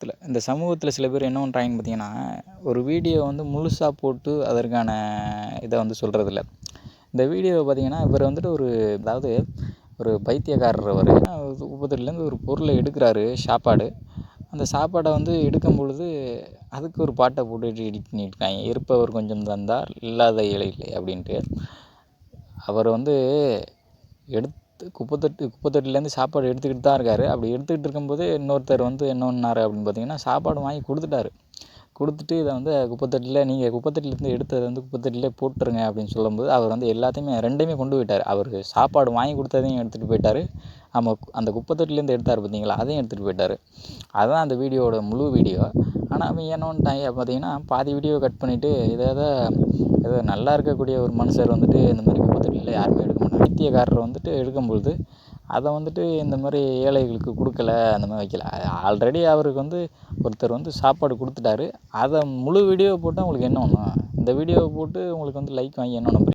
சமூகத்தில் இந்த சமூகத்தில் சில பேர் என்ன பண்ணுறாங்கன்னு பார்த்தீங்கன்னா ஒரு வீடியோ வந்து முழுசாக போட்டு அதற்கான இதை வந்து சொல்கிறதில்ல இந்த வீடியோவை பார்த்தீங்கன்னா இவர் வந்துட்டு ஒரு அதாவது ஒரு பைத்தியக்காரர் அவர். குப்பத்தொட்டிலேருந்து ஒரு பொருளை எடுக்கிறாரு சாப்பாடு. அந்த சாப்பாடை வந்து எடுக்கும் பொழுது அதுக்கு ஒரு பாட்டை போட்டுட்டு எடிட் பண்ணியிருக்காங்க இருப்பவர் கொஞ்சம் தந்தார் இல்லாத ஏழை இல்லை அப்படின்ட்டு. அவர் வந்து எடுத்து குப்பைத்தொட்டி குப்பைத்தொட்டிலேருந்து சாப்பாடு எடுத்துக்கிட்டு தான் இருக்கார். அப்படி எடுத்துக்கிட்டு இருக்கும்போது இன்னொருத்தர் வந்து என்ன பண்ணார் அப்படின்னு பார்த்தீங்கன்னா சாப்பாடு வாங்கி கொடுத்துட்டாரு. கொடுத்துட்டு இதை வந்து குப்பைத்தொட்டியில் நீங்கள் குப்பைத்தொட்டிலேருந்து எடுத்ததை வந்து குப்பைத்தொட்டிலே போட்டுருங்க அப்படின்னு சொல்லும்போது அவர் வந்து எல்லாத்தையுமே ரெண்டையுமே கொண்டு போயிட்டார். அவருக்கு சாப்பாடு வாங்கி கொடுத்ததையும் எடுத்துகிட்டு போயிட்டார். நம்ம அந்த குப்பைத்தொட்டிலேருந்து எடுத்தார் பார்த்தீங்களா அதையும் எடுத்துகிட்டு போயிட்டார். அதுதான் அந்த வீடியோவோட முழு வீடியோ. ஆனால் அவன் என்ன பண்ணிட்டாங்க பார்த்தீங்கன்னா பாதி வீடியோ கட் பண்ணிவிட்டு இதை எதை ஏதோ நல்லா இருக்கக்கூடிய ஒரு மனுஷர் வந்துட்டு இந்த மாதிரி குப்பைத்தொட்டியில் யாருமே எடுக்க மாட்டாங்க. பைத்தியக்காரர் வந்துட்டு எடுக்கும்பொழுது அதை வந்துட்டு இந்த மாதிரி ஏழைகளுக்கு கொடுக்கல அந்த மாதிரி வைக்கல. ஆல்ரெடி அவருக்கு வந்து ஒருத்தர் வந்து சாப்பாடு கொடுத்துட்டாரு. அதை முழு வீடியோவை போட்டால் உங்களுக்கு என்ன ஒன்றும் இந்த வீடியோவை போட்டு உங்களுக்கு வந்து லைக் வாங்கி என்ன பண்ண போகிறீங்க